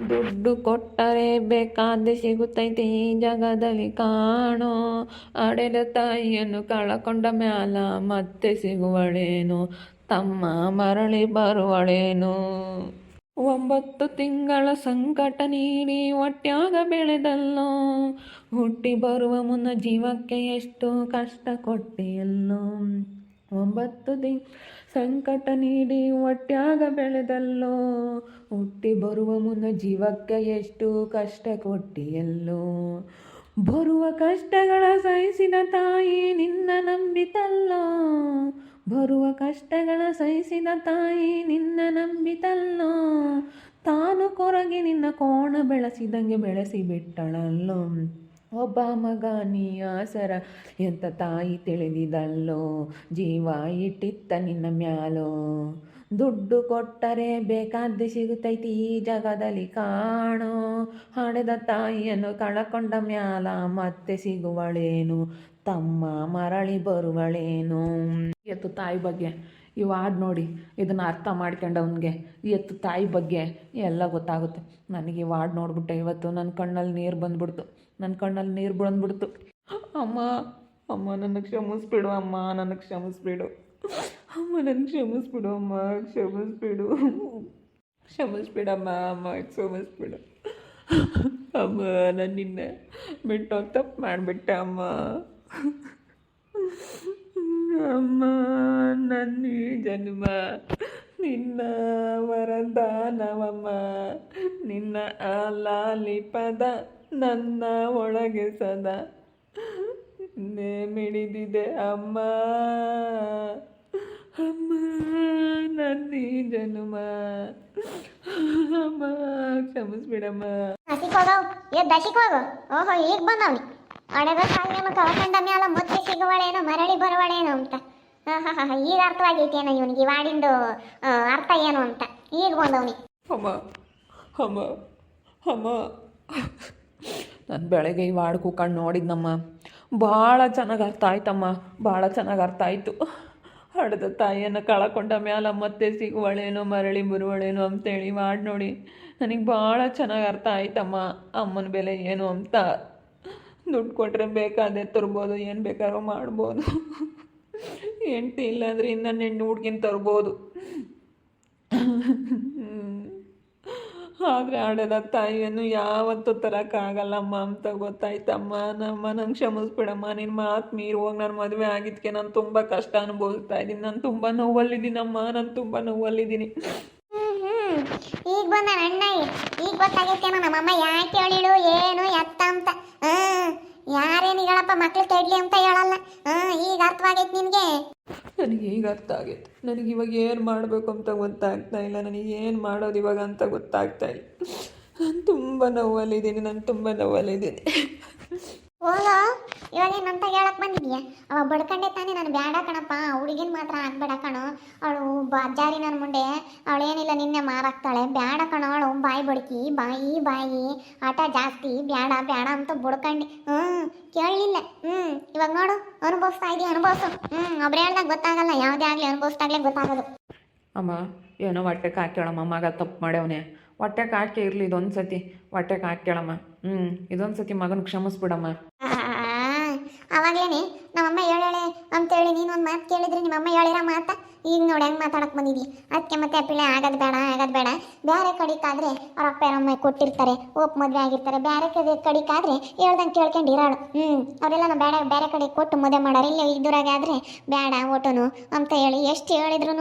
ದುಡ್ಡು ಕೊಟ್ಟರೆ ಬೇಕಾದ ಸಿಗುತ್ತೈತೆ ಈ ಜಗದಲ್ಲಿ ಕಾಣೋ. ಅಡೆದ ತಾಯಿಯನ್ನು ಕಳಕೊಂಡ ಮ್ಯಾಲ ಮತ್ತೆ ಸಿಗುವಳೇನು? ತಮ್ಮ ಮರಳಿ ಬರುವಳೇನು? ಒಂಬತ್ತು ತಿಂಗಳ ಸಂಕಟ ನೀಡಿ ಒಟ್ಟ್ಯಾಗ ಬೆಳೆದಲ್ಲೋ? ಹುಟ್ಟಿ ಬರುವ ಮುನ್ನ ಜೀವಕ್ಕೆ ಎಷ್ಟು ಕಷ್ಟ ಕೊಟ್ಟಿಯಲ್ಲೋ? ಒಂಬತ್ತು ದಿ ಸಂಕಟ ನೀಡಿ ಹೊಟ್ಯಾಗ ಬೆಳೆದಲ್ಲೋ? ಹುಟ್ಟಿ ಬರುವ ಮುನ್ನ ಜೀವಕ್ಕೆ ಎಷ್ಟು ಕಷ್ಟ ಕೊಟ್ಟಿಯಲ್ಲೋ? ಬರುವ ಕಷ್ಟಗಳ ಸಹಿಸಿದ ತಾಯಿ ನಿನ್ನ ನಂಬಿತಲ್ಲೋ? ಬರುವ ಕಷ್ಟಗಳ ಸಹಿಸಿದ ತಾಯಿ ನಿನ್ನ ನಂಬಿತಲ್ಲೋ? ತಾನು ಕೊರಗಿ ನಿನ್ನ ಕೋಣ ಬೆಳೆಸಿದಂಗೆ ಬೆಳೆಸಿ ಬಿಟ್ಟಳಲ್ಲೋ? ಒಬ್ಬ ಮಗ ನೀ ಆಸರ ಎಂತ ತಾಯಿ ತಿಳಿದಿದಲ್ಲೋ, ಜೀವ ಇಟ್ಟಿತ್ತ ನಿನ್ನ ಮ್ಯಾಲೋ. ದುಡ್ಡು ಕೊಟ್ಟರೆ ಬೇಕಾದ್ದು ಸಿಗುತ್ತೈತಿ ಈ ಜಗದಲ್ಲಿ ಕಾಣೋ. ಹಡೆದ ತಾಯಿಯನ್ನು ಕಳಕೊಂಡ ಮ್ಯಾಲ ಮತ್ತೆ ಸಿಗುವಳೇನು? ತಮ್ಮ ಮರಳಿ ಬರುವಳೇನು? ಎತ್ತು ತಾಯಿ ಬಗ್ಗೆ. ಇವು ಆದ ನೋಡಿ, ಇದನ್ನು ಅರ್ಥ ಮಾಡ್ಕೊಂಡವನಿಗೆ ಎತ್ತು ತಾಯಿ ಬಗ್ಗೆ ಎಲ್ಲ ಗೊತ್ತಾಗುತ್ತೆ. ನನಗೆ ಇವು ಆಡ್ ನೋಡ್ಬಿಟ್ಟೆ ಇವತ್ತು ನನ್ನ ಕಣ್ಣಲ್ಲಿ ನೀರು ಬಂದ್ಬಿಡ್ತು. ನನ್ನ ಕಣ್ಣಲ್ಲಿ ನೀರು ಬಂದ್ಬಿಡ್ತು. ಅಮ್ಮ ಅಮ್ಮ ನನ್ನ ಕ್ಷಮಿಸ್ಬಿಡು ಅಮ್ಮ ನನ್ನ ಕ್ಷಮಿಸ್ಬಿಡು. ಅಮ್ಮ ನನ್ನ ಕ್ಷಮಿಸ್ಬಿಡು ಅಮ್ಮ, ಕ್ಷಮಿಸ್ಬಿಡು. ಕ್ಷಮಿಸ್ಬಿಡಮ್ಮ ಅಮ್ಮ ಕ್ಷಮಿಸ್ಬಿಡು. ಅಮ್ಮ, ನಾನು ನಿನ್ನೆ ಬಿಟ್ಟು ತಪ್ಪು ಮಾಡಿಬಿಟ್ಟೆ ಅಮ್ಮ. ಅಮ್ಮ, ನನ್ನ ಜನ್ಮ, ನಿನ್ನ ವರದಾನವಮ್ಮ, ನಿನ್ನ ಆಲಾಲಿ ಪದ ನನ್ನ ಒಳಗೆ ಸದಾ. ನೇ ಮಿಡಿದಿದೆ ಅಮ್ಮ ಅಮ್ಮ, ನನ್ನ ಜನ್ಮ, ಅಮ್ಮ, ಕ್ಷಮಿಸ್ಬಿಡಮ್ಮ. ದಶಿಕ್ ಹೋಗು ಓಹೋ, ಈಗ ಬಂದವ್ನಿ. ಅಡೆದ ಸಾಲಿನ ಕಳ್ಕೊಂಡ ಮ್ಯಾಲ ಮತ್ತೆ ಸಿಗುವಳೇನೋ, ಮರಳಿ ಬರುವಳೇನೋ ಅಂತ. ಈಗ ಅರ್ಥವಾಗೈತೇನೋ ಇವನಿಗೆ ವಾಡಿಂದು ಅರ್ಥ ಏನು ಅಂತ. ಈಗ ಬಂದವನಿ. ಅಮ್ಮ ಅಮ್ಮ ಅಮ್ಮ. ನಾನು ಬೆಳಗ್ಗೆ ಈ ವಾಡ್ ಕೂಕೊಂಡು ನೋಡಿದ್ನಮ್ಮ. ಭಾಳ ಚೆನ್ನಾಗಿ ಅರ್ಥ ಆಯ್ತಮ್ಮ, ಭಾಳ ಚೆನ್ನಾಗಿ ಅರ್ಥ ಆಯಿತು. ಹಡ್ದ ತಾಯಿಯನ್ನು ಕಳ್ಕೊಂಡ ಮ್ಯಾಲ ಮತ್ತೆ ಸಿಗುವಳೇನೋ, ಮರಳಿ ಬರುವಳೇನೋ ಅಂತೇಳಿ ಮಾಡಿ ನೋಡಿ. ನನಗೆ ಭಾಳ ಚೆನ್ನಾಗಿ ಅರ್ಥ ಆಯ್ತಮ್ಮ, ಅಮ್ಮನ ಬೆಲೆ ಏನು ಅಂತ. ದುಡ್ಡು ಕೊಟ್ಟರೆ ಬೇಕಾದೆ ತರ್ಬೋದು, ಏನು ಬೇಕಾದ್ರೂ ಮಾಡ್ಬೋದು. ಹೆಂಡ್ತಿ ಇಲ್ಲಾಂದ್ರೆ ಇನ್ನೊಂದು ಹೆಣ್ಣು ಹುಡ್ಗಿನ ತರ್ಬೋದು. ಆದರೆ ಆಡದ ತಾಯಿಯನ್ನು ಯಾವತ್ತೂ ತರೋಕ್ಕಾಗಲ್ಲಮ್ಮ ಅಂತ ಗೊತ್ತಾಯ್ತಮ್ಮ ನಮ್ಮ ನಂಗೆ ಕ್ಷಮಿಸ್ಬಿಡಮ್ಮ. ನಿನ್ನ ಮಾತು ಹೋಗಿ ನಾನು ಮದುವೆ ಆಗಿದ್ದಕ್ಕೆ ನಾನು ತುಂಬ ಕಷ್ಟ ಅನುಭವಿಸ್ತಾ ಇದ್ದೀನಿ. ನಾನು ತುಂಬ ನೋವಲ್ಲಿದ್ದೀನಮ್ಮ. ನಾನು ತುಂಬ ನೋವಲ್ಲಿದ್ದೀನಿ. ಈಗ ಬಂದ ಅಣ್ಣ ಈಗ ಗೊತ್ತಾಗೈತೇನೋ ನಮ್ಮಮ್ಮ ಯಾಕೆ ಹೇಳಿಳು, ಏನು ಎತ್ತ ಅಂತ. ಯಾರೇನು ಹೇಳಪ್ಪ ಮಕ್ಳು ಕೆಡ್ಲಿ ಅಂತ ಹೇಳಲ್ಲ. ಈಗ ಅರ್ಥವಾಗೈತೆ ನಿನಗೆ? ನನಗೆ ಈಗ ಅರ್ಥ ಆಗೈತೆ. ನನಗೆ ಇವಾಗ ಏನು ಮಾಡಬೇಕು ಅಂತ ಗೊತ್ತಾಗ್ತಾ ಇಲ್ಲ. ನನಗೆ ಏನು ಮಾಡೋದು ಇವಾಗ ಅಂತ ಗೊತ್ತಾಗ್ತಾ ಇಲ್ಲ. ನಾನು ತುಂಬ ನೋವಲ್ಲಿದ್ದೀನಿ, ನಾನು ತುಂಬ ನೋವಲ್ಲಿದ್ದೀನಿ. ಹೋಗೋ ಇವಾಗ ಏನಂತ ಹೇಳಕ್ ಬಂದಿದ್ಯಾ? ಅವ ಬಡ್ಕಂಡೆ ತಾನೇ ನಾನು ಬ್ಯಾಡ ಕಣಪ್ಪ, ಹುಡುಗಿನ ಮಾತ್ರ ಆಗ್ಬೇಡ ಕಣೋ. ಅವಳು ಬಜ್ಜಾರಿ ನನ್ನ ಮುಂದೆ ಅವಳೇನಿಲ್ಲ ನಿನ್ನೆ ಮಾರಾಕ್ತಾಳೆ. ಬ್ಯಾಡ ಕಣೋ ಅವಳು, ಬಾಯಿ ಬಡ್ಕಿ, ಬಾಯಿ ಬಾಯಿ. ಆಟ ಜಾಸ್ತಿ, ಬ್ಯಾಡ ಬ್ಯಾಡ ಅಂತ ಬುಡ್ಕಂಡೆ. ಹ್ಞೂ ಕೇಳಲಿಲ್ಲ ಹ್ಞೂ ಇವಾಗ ನೋಡು, ಅನುಭವಿಸ್ತಾ ಇದೀಯ, ಅನುಭವಿಸು. ಹ್ಞೂ ಒಬ್ರು ಹೇಳ್ದಾಗ ಗೊತ್ತಾಗಲ್ಲ, ಯಾವುದೇ ಆಗಲಿ ಅನುಭವಿಸ್ದಾಗಲೇ ಗೊತ್ತಾಗೋದು. ಅಮ್ಮ, ಏನೋ ಹೊಟ್ಟೆ ಹಾಕ್ಯಾಳಮ್ಮ ಮಗ ತಪ್ಪು ಮಾಡ್ಯವನೆ. ಹೊಟ್ಟೆಗೆ ಹಾಕಿ ಇರಲಿ ಇದೊಂದು ಸತಿ ಹೊಟ್ಟೆಗೆ ಕೇಳಮ್ಮ. ಹ್ಞೂ ಇದೊಂದು ಸತಿ ಮಗನ ಕ್ಷಮಿಸ್ಬಿಡಮ್ಮ. ಅವಾಗ್ಲೇನೆ ನಮ್ಮಮ್ಮ ಹೇಳಳೆ ಅಂತೇಳಿ ನೀನು ಒಂದು ಮಾತು ಕೇಳಿದ್ರೆ ನಿಮ್ಮಮ್ಮ ಹೇಳಿರೋ ಮಾತ? ಈಗ ನೋಡಿ ಹೆಂಗ್ ಮಾತಾಡಕ್ ಬಂದಿದ್ವಿ ಅದಕ್ಕೆ ಮತ್ತೆ ಅಪ್ಪಿಳೆ ಆಗದ್ ಬೇಡ, ಆಗೋದು ಬೇಡ. ಬೇರೆ ಕಡಿಕಾದ್ರೆ ಅವ್ರ ಅಪ್ಪ ಅಮ್ಮ ಕೊಟ್ಟಿರ್ತಾರೆ ಓಪ್ ಮದುವೆ ಆಗಿರ್ತಾರೆ. ಬೇರೆ ಕಡೆ ಕಡಿಕಾದ್ರೆ ಹೇಳ್ದಂಗೆ ಕೇಳ್ಕೊಂಡು ಇರಾಳು ಹ್ಞೂ ಅವರೆಲ್ಲ ನಾವು ಬೇಡ ಬೇರೆ ಕಡೆ ಕೊಟ್ಟು ಮದುವೆ ಮಾಡೋರು. ಇಲ್ಲ ಇದ್ದೂರಾಗ ಆದ್ರೆ ಬೇಡ ಓಟೋನು ಅಂತ ಹೇಳಿ ಎಷ್ಟು ಹೇಳಿದ್ರು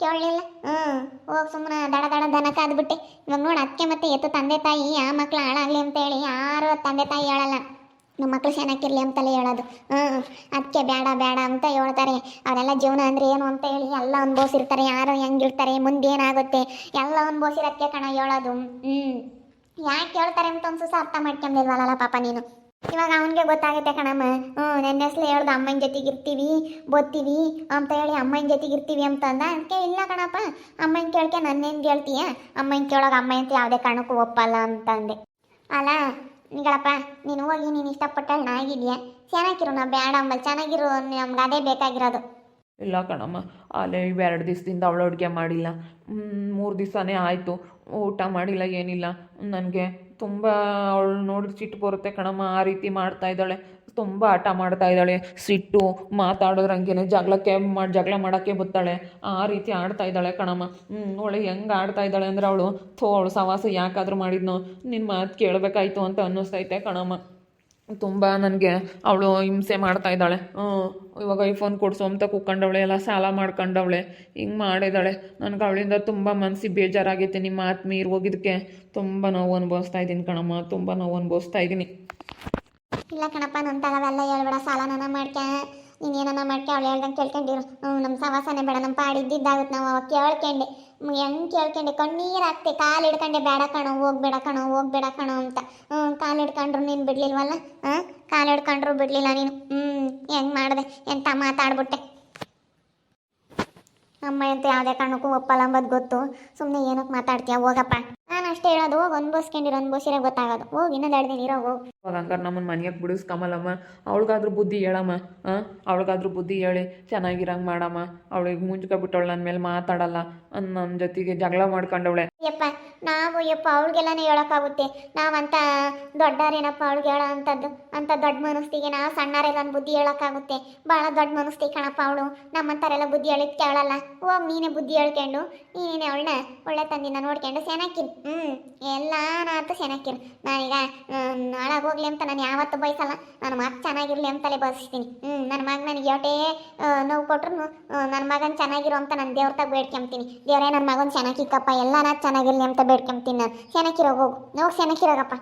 ಕೇಳಲಿಲ್ಲ? ಹ್ಞೂ ಹೋಗಿ ಸುಮ್ಮನೆ ದಡ ದಡ ದನ ಕಾದ್ಬಿಟ್ಟೆ. ಇವಾಗ ನೋಡಿ ಅದಕ್ಕೆ ಮತ್ತೆ ಎತ್ತು ತಂದೆ ತಾಯಿ, ಆ ಮಕ್ಳು ಹಾಳಾಗ್ಲಿ ಅಂತ ಹೇಳಿ ಯಾರು ತಂದೆ ತಾಯಿ ಹೇಳಲ್ಲ. ನಮ್ಮ ಮಕ್ಳು ಚೆನ್ನಾಗಿರ್ಲಿ ಅಂತಲೇ ಹೇಳೋದು. ಹ್ಞೂ ಅದಕ್ಕೆ ಬೇಡ ಬೇಡ ಅಂತ ಹೇಳ್ತಾರೆ. ಅವರೆಲ್ಲ ಜೀವನ ಅಂದ್ರೆ ಏನು ಅಂತ ಹೇಳಿ ಎಲ್ಲ ಅನುಭವಿಸಿರ್ತಾರೆ. ಯಾರು ಹೆಂಗಿರ್ತಾರೆ, ಮುಂದೆ ಏನಾಗುತ್ತೆ, ಎಲ್ಲ ಅನುಭವಿಸಿರೋದಕ್ಕೆ ಕಣ ಹೇಳೋದು. ಹ್ಞೂ ಯಾಕೆ ಹೇಳ್ತಾರೆ ಅಂತ ಸಹ ಅರ್ಥ ಮಾಡ್ಕೊಂಡಿಲ್ವಲ್ಲ ಪಾಪ ನೀನು. ಇವಾಗ ಅವನಿಗೆ ಗೊತ್ತಾಗುತ್ತೆ ಕಣಮ್ಮ. ಹ್ಞೂ ನನ್ನ ಹೆಸರು ಹೇಳ್ದು ಅಮ್ಮನ ಜೊತೆಗೆ ಇರ್ತೀವಿ, ಬತ್ತೀವಿ ಅಂತ ಹೇಳಿ ಅಮ್ಮನ ಜೊತೆಗೆ ಇರ್ತೀವಿ ಅಂತ ಅಂದ. ಅದಕ್ಕೆ ಇಲ್ಲ ಕಣಪ್ಪ, ಅಮ್ಮನ ಕೇಳ್ಕೆ ನನ್ನೇನು ಕೇಳ್ತೀಯ? ಅಮ್ಮನ ಕೇಳೋಕೆ ಅಮ್ಮ ಅಂತ ಯಾವುದೇ ಕಾರಣಕ್ಕೂ ಒಪ್ಪಲ್ಲ ಅಂತ ಅಂದೆ. ಅಲ್ಲ, ನಿಗಳಪ್ಪ, ನೀನು ಹೋಗಿ ನೀನು ಇಷ್ಟಪಟ್ಟ ಆಗಿದ್ಯಾ? ಚೆನ್ನಾಗಿರು ನಾ ಬೇಡ ಅಂಬಲ್, ಚೆನ್ನಾಗಿರು, ನಮ್ಗೆ ಅದೇ ಬೇಕಾಗಿರೋದು. ಇಲ್ಲ ಕಣಮ್ಮ, ಅಲ್ಲೇ ಇವೆರಡು ದಿವಸದಿಂದ ಅವಳು ಅಡುಗೆ ಮಾಡಿಲ್ಲ. ಮೂರು ದಿವಸನೇ ಆಯಿತು, ಊಟ ಮಾಡಿಲ್ಲ, ಏನಿಲ್ಲ. ನನಗೆ ತುಂಬ ಅವಳು ನೋಡಿ ಸಿಟ್ಟು ಬರುತ್ತೆ. ಕಣಮ್ಮ, ಆ ರೀತಿ ಮಾಡ್ತಾ ಇದ್ದಾಳೆ. ತುಂಬ ಆಟ ಮಾಡ್ತಾ ಇದ್ದಾಳೆ. ಸಿಟ್ಟು ಮಾತಾಡೋದ್ರಂಗೇನೆ ಜಗಳಕ್ಕೆ ಮಾಡಿ ಜಗಳ ಮಾಡೋಕ್ಕೆ ಬತ್ತಾಳೆ. ಆ ರೀತಿ ಆಡ್ತಾ ಇದ್ದಾಳೆ ಕಣಮ್ಮ. ಅವಳು ಹೆಂಗೆ ಆಡ್ತಾ ಇದ್ದಾಳೆ ಅಂದರೆ ಅವಳು, ಥೋ, ಅವಳು ಸವಾಸ ಯಾಕಾದರೂ ಮಾಡಿದ್ನೋ ನಿನ್ನ ಮಾತು ಕೇಳಬೇಕಾಯ್ತು ಅಂತ ಅನ್ನಿಸ್ತೈತೆ ಕಣಮ್ಮ. ತುಂಬ ನನಗೆ ಅವಳು ಹಿಂಸೆ ಮಾಡ್ತಾ ಇದ್ದಾಳೆ. ಇವಾಗ ಐಫೋನ್ ಕೊಡಿಸು ಅಂತ ಕೂತ್ಕೊಂಡವಳೆ, ಎಲ್ಲ ಸಾಲ ಮಾಡ್ಕೊಂಡವಳೆ, ಹಿಂಗೆ ಮಾಡಿದ್ದಾಳೆ. ನನಗೆ ಅವಳಿಂದ ತುಂಬ ಮನಸ್ಸಿಗೆ ಬೇಜಾರಾಗೈತೆ ನಿಮ್ಮ ಮಾತು ಮೀರಿ ಹೋಗಿದ್ದಕ್ಕೆ ತುಂಬ ನೋವು ಅನುಭವಿಸ್ತಾ ಇದ್ದೀನಿ ಕಣಮ್ಮ, ತುಂಬ ನೋವು ಅನುಭವಿಸ್ತಾ ಇದ್ದೀನಿ. ಇಲ್ಲ ಕಣಪ್ಪ ನನ್ನ ತಗವೆಲ್ಲ ಹೇಳ್ಬೇಡ ಸಾಲ ನನ್ನ ಮಾಡ್ಕ. ನೀನು ಏನನ್ನ ಮಾಡ್ಕೆ, ಅವಳು ಹೇಳ್ದಂಗೆ ಕೇಳ್ಕೊಂಡಿರು. ನಮ್ಮ ಸವಾಸನೆ ಬೇಡ ನಮ್ಮ ಪಾಡಿದ್ದಿದ್ದಾಗುತ್ತೆ, ನಾವು ಅವಾಗ ಕೇಳ್ಕೊಂಡೆ. ಹೆಂಗೆ ಕೇಳ್ಕೊಂಡೆ? ಕಣ್ಣೀರು ಹಾಕ್ತೆ, ಕಾಲು ಹಿಡ್ಕೊಂಡೆ, ಬೇಡ ಕಣೋ, ಹೋಗ್ಬೇಡ ಕಣೋ ಹೋಗ್ಬೇಡ ಕಣೋ ಅಂತ. ಹ್ಞೂ ಕಾಲು ಹಿಡ್ಕೊಂಡ್ರು ನೀನು ಬಿಡ್ಲಿಲ್ವಲ್ಲ? ಹಾಂ ಕಾಲು ಹಿಡ್ಕೊಂಡ್ರು ಬಿಡಲಿಲ್ಲ ನೀನು. ಹ್ಞೂ ಹೆಂಗೆ ಮಾಡಿದೆ? ಎಂತ ಮಾತಾಡ್ಬಿಟ್ಟೆ. ಅಮ್ಮ ಅಂತ ಯಾವುದೇ ಕಾರಣಕ್ಕೂ ಒಪ್ಪಲ್ಲ ಅಂಬೋದು ಗೊತ್ತು. ಸುಮ್ಮನೆ ಏನಕ್ಕೆ ಮಾತಾಡ್ತೀಯ? ಹೋಗಪ್ಪ. ಅಷ್ಟೇ ಹೇಳೋದು ಹೋಗಿ ಅನ್ಭವಿಸ್ಕೊಂಡಿರೋ ಅನ್ಭವಿಸಿರೋ ಗೊತ್ತಾಗೋದು. ಹೋಗಿ ಇನ್ನೊಂದು ಎರಡು ದಿನ ಇರೋ ಹೋಗಿ. ಅವಾಗ ಹಂಗಾರೆ ನಮ್ಮನ್ನು ಬಿಡಿಸ್ ಕಮಲಮ್ಮ. ಅವಳಿಗಾದ್ರೂ ಬುದ್ಧಿ ಹೇಳಮ್ಮ. ಹಾಂ? ಅವಳಿಗಾದ್ರೂ ಬುದ್ಧಿ ಹೇಳಿ. ಚೆನ್ನಾಗಿರಂಗೆ ಮಾಡಮ್ಮ. ಅವಳಿಗೆ ಮುಂಚ್ಕೊಬಿಟ್ಟವಳು ನನ್ನ ಮೇಲೆ ಮಾತಾಡಲ್ಲ. ನನ್ನ ಜೊತೆಗೆ ಜಗಳ ಮಾಡ್ಕೊಂಡವಳೆ. ಯಪ್ಪ ನಾವು ಯಪ್ಪ ಅವ್ಳಿಗೆಲ್ಲನೇ ಹೇಳೋಕ್ಕಾಗುತ್ತೆ. ನಾವಂತ ದೊಡ್ಡಾರೇನಪ್ಪ ಅವಳಿಗೆ ಹೇಳೋ ಅಂಥದ್ದು ಅಂತ ದೊಡ್ಡ ಮನಸ್ಸಿಗೆ ನಾವು ಸಣ್ಣರೆಲ್ಲ ಬುದ್ಧಿ ಹೇಳೋಕ್ಕಾಗುತ್ತೆ. ಭಾಳ ದೊಡ್ಡ ಮನಸ್ಸಿಗೆ ಕಣಪ್ಪ ಅವಳು. ನಮ್ಮಂಥರೆಲ್ಲ ಬುದ್ಧಿ ಹೇಳಿದ್ ಕೇಳಲ್ಲ. ಓ, ನೀನೇ ಬುದ್ಧಿ ಹೇಳ್ಕೊಂಡು, ನೀನೇ ಅವಳನ್ನ ಒಳ್ಳೆ ತಂದಿನ ನೋಡ್ಕೊಂಡು ಸೆನಾಕಿರು ಹ್ಞೂ ಎಲ್ಲ ನಾತು ಸೆನಾಕಿರು ನಾನೀಗ ನಾಳಾಗ ಹೋಗ್ಲಿ ಅಂತ ನಾನು ಯಾವತ್ತೂ ಬಯಸಲ್ಲ. ನನ್ನ ಮಗ ಚೆನ್ನಾಗಿರ್ಲಿ ಅಂತಲೇ ಬಯಸ್ತೀನಿ. ಹ್ಞೂ ನನ್ನ ಮಗ ನನಗೆ ಯೋಟೇ ನೋವು ಕೊಟ್ರು ನನ್ನ ಮಗನ ಚೆನ್ನಾಗಿರೋ ಅಂತ ನಾನು ದೇವ್ರ ತಗ ಬೇಡ್ಕೊಂತೀನಿ. ದೇವರೇ, ನನ್ನ ಮಗನ ಚೆನ್ನಾಗಿಕ್ಕಪ್ಪ ಎಲ್ಲ ನಾ ಚೆನ್ನಾಗಿರ್ಲಿ ಅಂತ ಬೇಡ್ಕೊಂತೀನಿ. ನಾನು ಚೆನ್ನಾಗಿರೋ ಹೋಗು. ಹೋಗಿ ಚೆನ್ನಾಗಿರೋಗಪ್ಪ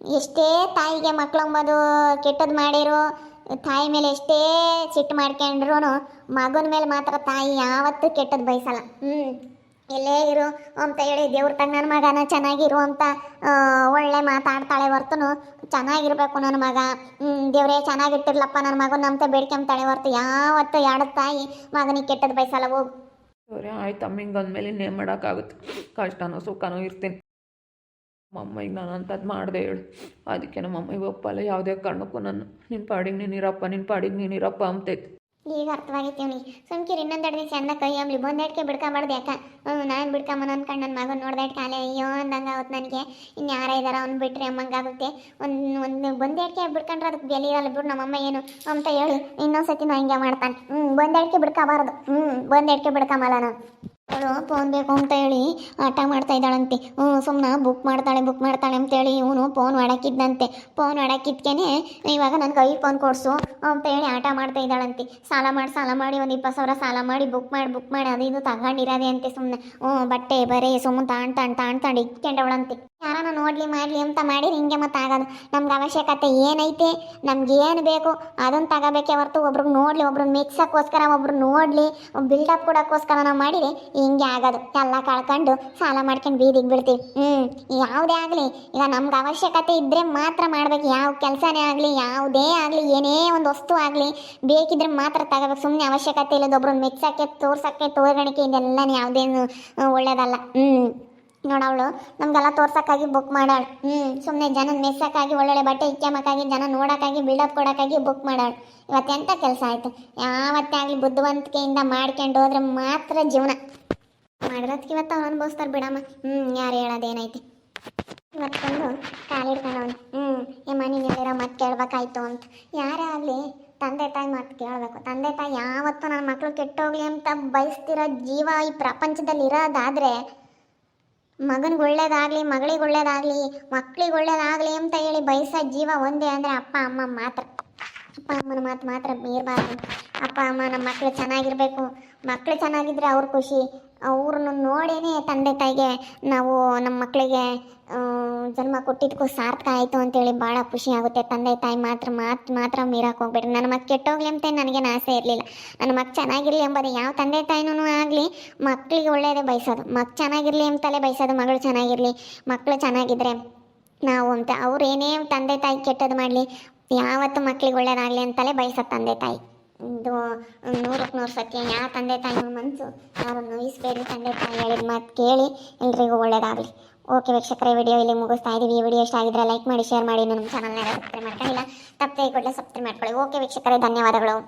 ಎಷ್ಟೇ ತಾಯಿಗೆ ಮಕ್ಳು ಅಂಬೋದು ಕೆಟ್ಟದ್ದು ಮಾಡಿರೋ, ತಾಯಿ ಮೇಲೆ ಎಷ್ಟೇ ಸಿಟ್ಟು ಮಾಡ್ಕೊಂಡ್ರು ಮಗನ ಮೇಲೆ ಮಾತ್ರ ತಾಯಿ ಯಾವತ್ತೂ ಕೆಟ್ಟದ್ದು ಬಯಸಲ್ಲ. ಹ್ಞೂ ಎಲ್ಲೇ ಇರು ಅಂತ ಹೇಳಿ ದೇವ್ರ ತಂಗ ನನ್ನ ಮಗನ ಚೆನ್ನಾಗಿರು ಅಂತ ಒಳ್ಳೆ ಮಾತಾಡ್ತಾಳೆ ಹೊರ್ತನು, ಚೆನ್ನಾಗಿರ್ಬೇಕು ನನ್ನ ಮಗ. ಹ್ಮ್, ದೇವ್ರೇ ಚೆನ್ನಾಗಿಟ್ಟಿರ್ಲಪ್ಪ ನನ್ನ ಮಗನ ಅಂತ ಬೇಡ್ಕೊಂತಾಳೆ ಹೊರ್ತು ಯಾವತ್ತೂ ಎರಡು ತಾಯಿ ಮಗನಿಗೆ ಕೆಟ್ಟದ್ದು ಬಯಸಲ್ಲ, ಹೋಗು. ಸರಿ ಆಯ್ತು, ಅಮ್ಮಿಂಗೆ ಅಂದಮೇಲೆ ಇನ್ನೇನು ಮಾಡೋಕ್ಕಾಗುತ್ತೆ? ಕಷ್ಟನೋ ಸುಖನೋ ಇರ್ತೀನಿ. ಮಮ್ಮಿಗೆ ನಾನು ಅಂಥದ್ದು ಮಾಡಿದೆ ಹೇಳು. ಅದಕ್ಕೆ ನಮ್ಮ ಅಮ್ಮ ಒಪ್ಪಲ್ಲ, ಯಾವುದೇ ಕಾರಣಕ್ಕೂ ನಾನು ನಿನ್ನ ಪಾಡಿಗೆ ನೀನು ಇರಪ್ಪ ನಿನ್ನ ಪಾಡಿಗೆ ನೀನು ಇರಪ್ಪ ಅಂತೈತೆ ಈಗ ಅರ್ಥವಾಗೈತಿ ಅವ್ನಿಗೆ. ಸುಮ್ಕಿರಿ ಇನ್ನೊಂದೆರಡು ದಿವಸ ಚಂದ ಕೈ ಅಂಬ್ಲಿ ಮಾಡ್ದೆ ಬಿಡ್ಕೊಂಬಾರ್ದು ಯಾಕ ಹ್ಞೂ ನಾನು ಬಿಡ್ಕೊಂಬನ ಅಂದ್ಕೊಂಡು ನನ್ನ ಮಗನ ನೋಡ್ದೆ ಕಾಲೆ ಅಯ್ಯೋ ಅಂದಂಗೆ ಅವತ್ತು ನನಗೆ. ಇನ್ನು ಯಾರ ಇದಾರ ಅವ್ನು ಬಿಟ್ರೆ ಅಮ್ಮಂಗಾಗುತ್ತೆ ಒಂದು ಒಂದು ಬಂದೆಡ್ಕೆ ಬಿಡ್ಕೊಂಡ್ರೆ ಅದಕ್ಕೆ ಬೆಲೆ ಇರಲ್ಲ ಬಿಡು, ನಮ್ಮಮ್ಮ ಏನು ಅಂತ ಹೇಳಿ. ಇನ್ನೊಂದ್ಸತಿ ನಾ ಹಿಂಗೆ ಮಾಡ್ತಾನೆ. ಹ್ಞೂ ಬಂದೇಟ್ಕೆ ಬಿಡ್ಕೊಬಾರ್ದು. ಹ್ಞೂ ಬಂದೇಟ್ಕೆ ಬಿಡ್ಕೊಂಬಲ್ಲ ನಾನು. ಅವಳು ಫೋನ್ ಬೇಕು ಅಂತ ಹೇಳಿ ಆಟ ಮಾಡ್ತಾ ಇದ್ದಾಳಂತೆ. ಹ್ಞೂ ಸುಮ್ಮನೆ ಬುಕ್ ಮಾಡ್ತಾಳೆ ಬುಕ್ ಮಾಡ್ತಾಳೆ ಅಂತೇಳಿ ಇವನು ಫೋನ್ ಮಾಡಕ್ಕಿದ್ದಂತೆ. ಫೋನ್ ಮಾಡಕ್ಕಿದ್ಕೇನೆ ಇವಾಗ ನನಗೆ ಐ ಫೋನ್ ಕೊಡಿಸು ಅಂತ ಹೇಳಿ ಆಟ ಮಾಡ್ತಾ ಇದ್ದಾಳಂತೆ. ಸಾಲ ಮಾಡಿ ಸಾಲ ಮಾಡಿ, ಒಂದು ಇಪ್ಪತ್ತು ಸಾವಿರ ಸಾಲ ಮಾಡಿ ಬುಕ್ ಮಾಡಿ ಬುಕ್ ಮಾಡಿ, ಅದು ಇದು ತಗೊಂಡಿರೋದೆ ಅಂತೆ ಸುಮ್ಮನೆ ಹ್ಞೂ ಬಟ್ಟೆ ಬರೀ ಸುಮ್ಮನೆ ತಾಣ್ ತಾಣ್ ತಾಣ್ ತಾಂಡು ಇಟ್ಕೊಂಡವಳಂತೆ. ಯಾರನ್ನ ನೋಡ್ಲಿ, ಮಾಡ್ಲಿ ಅಂತ ಮಾಡಿ ಹಿಂಗೆ ಮತ್ತೆ ಆಗೋದು. ನಮ್ಗೆ ಅವಶ್ಯಕತೆ ಏನೈತೆ, ನಮ್ಗೆ ಏನು ಬೇಕು ಅದನ್ನ ತಗೋಬೇಕೆ ಹೊರತು ಒಬ್ರಿಗೆ ನೋಡ್ಲಿ ಒಬ್ರನ್ನ ಮೆಚ್ಚಕ್ಕೋಸ್ಕರ ಒಬ್ರು ನೋಡ್ಲಿ ಬಿಲ್ಡಪ್ ಕೊಡೋಕ್ಕೋಸ್ಕರ ನಾವು ಮಾಡಿದ್ರೆ ಹಿಂಗೆ ಆಗೋದು. ಎಲ್ಲ ಕಳ್ಕೊಂಡು ಸಾಲ ಮಾಡ್ಕೊಂಡು ಬೀದಿಗೆ ಬೀಳ್ತೀವಿ ಹ್ಞೂ ಯಾವುದೇ ಆಗಲಿ. ಈಗ ನಮ್ಗೆ ಅವಶ್ಯಕತೆ ಇದ್ದರೆ ಮಾತ್ರ ಮಾಡ್ಬೇಕು. ಯಾವ ಕೆಲಸನೇ ಆಗಲಿ, ಯಾವುದೇ ಆಗಲಿ, ಏನೇ ಒಂದು ವಸ್ತು ಆಗಲಿ, ಬೇಕಿದ್ರೆ ಮಾತ್ರ ತಗೋಬೇಕು. ಸುಮ್ಮನೆ ಅವಶ್ಯಕತೆ ಇಲ್ಲದ ಒಬ್ರನ್ನ ಮಿಕ್ಸಕ್ಕೆ ತೋರ್ಸೋಕ್ಕೆ, ತೋರ್ಗಣಿಕೆ ಇದೆಲ್ಲನೇ ಯಾವುದೇನು ಒಳ್ಳೇದಲ್ಲ. ಹ್ಞೂ ನೋಡವಳು ನಮ್ಗೆಲ್ಲ ತೋರ್ಸಕ್ಕಾಗಿ ಬುಕ್ ಮಾಡಾಳು ಹ್ಞೂ ಸುಮ್ಮನೆ ಜನ ಮೆಸ್ಸಕ್ಕಾಗಿ, ಒಳ್ಳೊಳ್ಳೆ ಬಟ್ಟೆ ಇಕ್ಕೊಂಬಕ್ಕಾಗಿ ಜನ ನೋಡೋಕ್ಕಾಗಿ ಬಿಲ್ಡಪ್ ಕೊಡೋಕ್ಕಾಗಿ ಬುಕ್ ಮಾಡಾಳು ಇವತ್ತೆಂಥ ಕೆಲಸ ಆಯಿತು? ಯಾವತ್ತೇ ಆಗಲಿ ಬುದ್ಧಿವಂತಿಕೆಯಿಂದ ಮಾಡ್ಕೊಂಡು ಹೋದ್ರೆ ಮಾತ್ರ ಜೀವನ. ಮಾಡಿರೋದಕ್ಕೆ ಇವತ್ತು ಅವ್ನು ಅನುಭವಿಸ್ತಾರೆ ಬಿಡಮ್ಮ. ಹ್ಞೂ ಯಾರು ಹೇಳೋದೇನೈತಿ? ಇವತ್ತೊಂದು ಅವನು ಹ್ಞೂ ಏ ಮನೆ ಹೇಳಿರೋ ಮತ್ತೆ ಕೇಳಬೇಕಾಯ್ತು ಅಂತ. ಯಾರೇ ಆಗಲಿ ತಂದೆ ತಾಯಿ ಮತ್ತೆ ಕೇಳಬೇಕು. ತಂದೆ ತಾಯಿ ಯಾವತ್ತೂ ನನ್ನ ಮಕ್ಕಳು ಕೆಟ್ಟೋಗ್ಲಿ ಅಂತ ಬಯಸ್ತಿರೋ ಜೀವ ಈ ಪ್ರಪಂಚದಲ್ಲಿ ಇರೋದಾದರೆ ಮಗನಿಗೆ ಒಳ್ಳೇದಾಗಲಿ, ಮಗಳಿಗೆ ಒಳ್ಳೇದಾಗಲಿ, ಮಕ್ಳಿಗೆ ಒಳ್ಳೇದಾಗಲಿ ಅಂತ ಹೇಳಿ ಬಯಸೋ ಜೀವ ಒಂದೇ ಅಂದರೆ ಅಪ್ಪ, ಅಮ್ಮ ಮಾತ್ರ. ಅಪ್ಪ, ಅಮ್ಮನ ಮಾತು ಮಾತ್ರ ಮೀರಬಾರ್ದು. ಅಪ್ಪ, ಅಮ್ಮ ನಮ್ಮ ಮಕ್ಕಳು ಚೆನ್ನಾಗಿರಬೇಕು. ಮಕ್ಕಳು ಚೆನ್ನಾಗಿದ್ರೆ ಅವ್ರ ಖುಷಿ. ಅವ್ರನ್ನ ನೋಡೇನೆ ತಂದೆ ತಾಯಿಗೆ ನಾವು ನಮ್ಮ ಮಕ್ಕಳಿಗೆ ಜನ್ಮ ಕೊಟ್ಟಿದ್ದಕ್ಕೂ ಸಾರ್ಥಕ ಆಯಿತು ಅಂತೇಳಿ ಭಾಳ ಖುಷಿ ಆಗುತ್ತೆ. ತಂದೆ ತಾಯಿ ಮಾತ್ರ ಮಾತು, ಮಾತ್ರ ಮೀರಕ್ಕೆ ಹೋಗ್ಬೇಡ್ರಿ. ನನ್ನ ಮಕ್ಕ ಕೆಟ್ಟೋಗ್ಲಿ ಅಂತ ನನಗೇನು ಆಸೆ ಇರಲಿಲ್ಲ. ನನ್ನ ಮಕ್ಕ ಚೆನ್ನಾಗಿರಲಿ ಎಂಬುದು ಯಾವ ತಂದೆ ತಾಯಿನೂ ಆಗಲಿ ಮಕ್ಕಳಿಗೆ ಒಳ್ಳೆಯದೇ ಬಯಸೋದು. ಮಕ್ಕ ಚೆನ್ನಾಗಿರಲಿ ಅಂತಲೇ ಬಯಸೋದು, ಮಗಳು ಚೆನ್ನಾಗಿರಲಿ ಮಕ್ಕಳು ಚೆನ್ನಾಗಿದ್ರೆ ನಾವು ಅಂತ. ಅವ್ರು ಏನೇ ತಂದೆ ತಾಯಿ ಕೆಟ್ಟದ್ದು ಮಾಡಲಿ, ಯಾವತ್ತು ಮಕ್ಕಳಿಗೆ ಒಳ್ಳೇದಾಗಲಿ ಅಂತಲೇ ಬಯಸೋದು ತಂದೆ ತಾಯಿ. ಇದು ನೂರಕ್ಕೆ ನೂರು ಸತ್ಯ. ಯಾವ ತಂದೆ ತಾಯಿ ಮನಸ್ಸು ಯಾರು ನೋಯಿಸ್ಬೇಡಿ ತಂದೆ ತಾಯಿ ಹೇಳಿದ ಮಾತು ಕೇಳಿ ಎಲ್ರಿಗೂ ಒಳ್ಳೇದಾಗಲಿ. ಓಕೆ ವೀಕ್ಷಕರೇ ವಿಡಿಯೋ ಇಲ್ಲಿ ಮುಗಿಸ್ತಾ ಇದ್ದೀವಿ ಈ ವಿಡಿಯೋ ಇಷ್ಟ ಆಗಿದ್ರೆ ಲೈಕ್ ಮಾಡಿ ಶೇರ್ ಮಾಡಿ. ನಮ್ಮ ಚಾನಲ್ನ ಸಬ್ಸ್ಕ್ರೈಬ್ ಮಾಡ್ಕೊಂಡಿಲ್ಲ, ತಪ್ಪದೆ ಕೂಡಲೇ ಸಬ್ಸ್ಕ್ರೈಬ್ ಮಾಡ್ಕೊಳ್ಳಿ. ಓಕೆ ವೀಕ್ಷಕರೇ, ಧನ್ಯವಾದಗಳು.